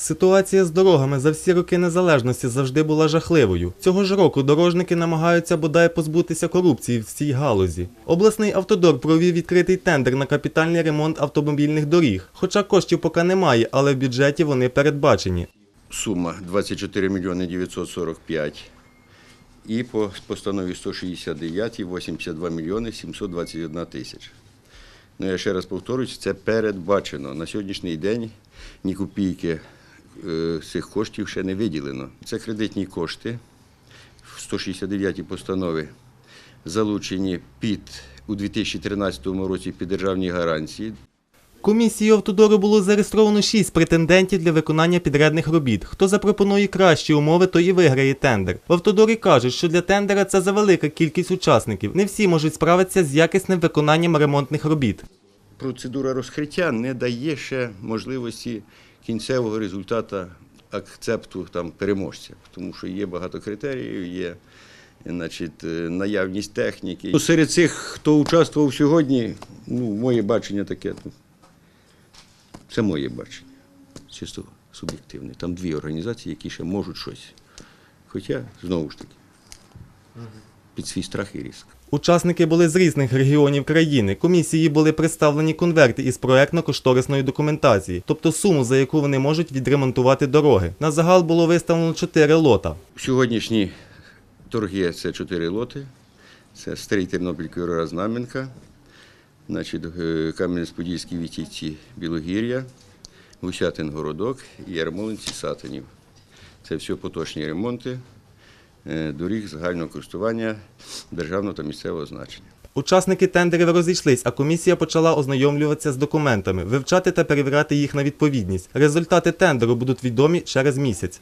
Ситуація з дорогами за всі роки незалежності завжди була жахливою. Цього ж року дорожники намагаються бодай позбутися корупції в цій галузі. Обласний автодор провів відкритий тендер на капітальний ремонт автомобільних доріг. Хоча коштів поки немає, але в бюджеті вони передбачені. сума 24 мільйони 945 і по постанові 169 82 мільйони 721 тисяч. Ну, я ще раз повторюсь, це передбачено. На сьогоднішній день ні копійки цих коштів ще не виділено. Це кредитні кошти в 169 постанові залучені під у 2013 році під державні гарантії Комісією автодору було зареєстровано 6 претендентів для виконання підрядних робіт. Хто запропонує кращі умови, той і виграє тендер. В автодорі кажуть, що для тендера це завелика кількість учасників. Не всі можуть справитися з якісним виконанням ремонтних робіт. Процедура розкриття не дає ще можливості кінцевого результату акцепту там, переможця, тому що є багато критеріїв, є значить, е, наявність техніки. Ну, серед цих, хто участвував сьогодні, ну, моє бачення таке. Ну, це моє бачення, чисто суб'єктивне. Там дві організації, які ще можуть щось. Хоча, знову ж таки, під свій страх і ризик. Учасники були з різних регіонів країни. Комісії були представлені конверти із проектно-кошторисної документації, тобто суму, за яку вони можуть відремонтувати дороги. На загал було виставлено 4 лота. Сьогоднішні торги це чотири лоти. Це Старий Тернопіль Кюра Знаменка, значить, е, Кам'янець-Подільські Вітівці Білогір'я, Гусятин Городок і Ярмолинці Сатинів. Це все поточні ремонти доріг загального користування державного та місцевого значення. Учасники тендерів розійшлись, а комісія почала ознайомлюватися з документами, вивчати та перевіряти їх на відповідність. Результати тендеру будуть відомі через місяць.